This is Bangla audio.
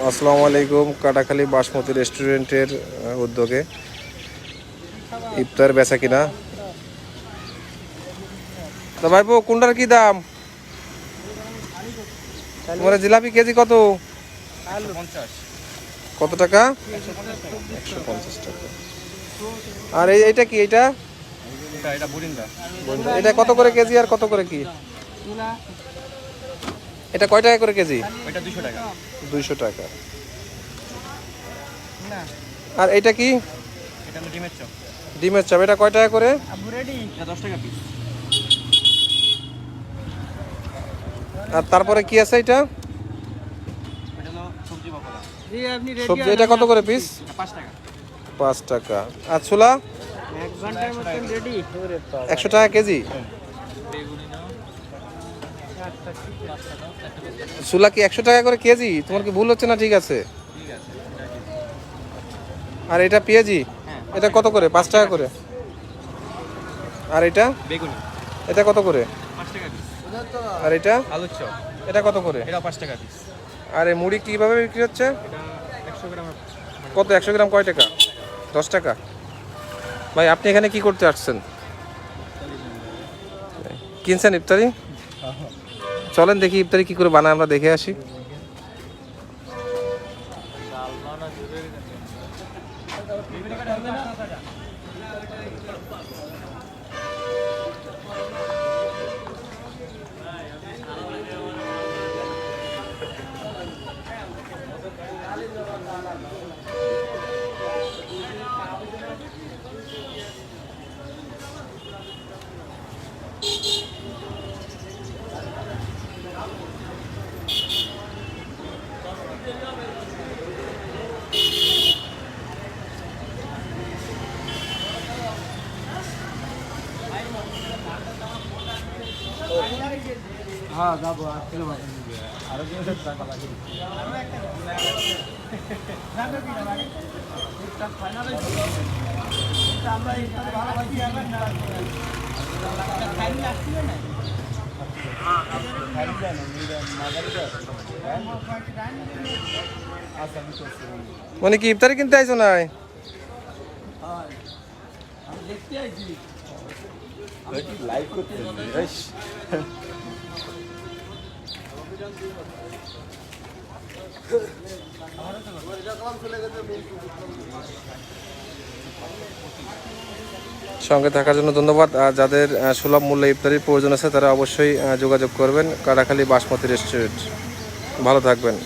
আসসালামু আলাইকুম কাটাখালী বাসমতি রেস্টুরেন্টের উদ্যোগে। ইফতার বেচা কিনা? তো ভাইপো কোনটার কি দাম? তোমার জিলাপি কেজি কত? কত টাকা? একশো পঞ্চাশ টাকা। আর এই এইটা কি এইটা? এটা এটা কত করে কেজি আর কত করে কি? এটা কয় টাকা করে কেজি? ওইটা দুশো টাকা। দুইশো টাকা। আর এটা কি? এটা ডিমের চপ। ডিমের চাপ এটা কয় টাকা করে? দশ টাকা পিস আর তারপরে কি আছে এটা? এটা সবজি এটা কত করে পিস পাঁচ টাকা। পাঁচ টাকা। আর ছোলা? একশো টাকা কেজি? ছোলা কি একশো টাকা করে কেজি? তোমার কি ভুল হচ্ছে না ঠিক আছে? আর এটা পেঁয়াজি? এটা কত করে? পাঁচ টাকা করে। আর এটা? বেগুনি। এটা কত করে? আর এটা? চপ। এটা কত করে? এটা পাঁচ টাকা পিস আর এই মুড়ি কীভাবে বিক্রি হচ্ছে? গ্রাম কত? একশো গ্রাম কয় টাকা? দশ টাকা। ভাই আপনি এখানে কি করতে আসছেন? কিনছেন ইফতারি? চলেন দেখি ইফতারি কি করে বানায় আমরা দেখে আসি। হ্যাঁ যাব আর কিলো আরও কিছু টাকা মানে কি ইফতারি কিনতে আইছো না লাইভ করতে সঙ্গে থাকার জন্য ধন্যবাদ। আর যাদের সুলভ মূল্যে ইফতারির প্রয়োজন আছে, তারা অবশ্যই যোগাযোগ করবেন। কাটাখালী বাসমতি রেস্টুরেন্ট। ভালো থাকবেন।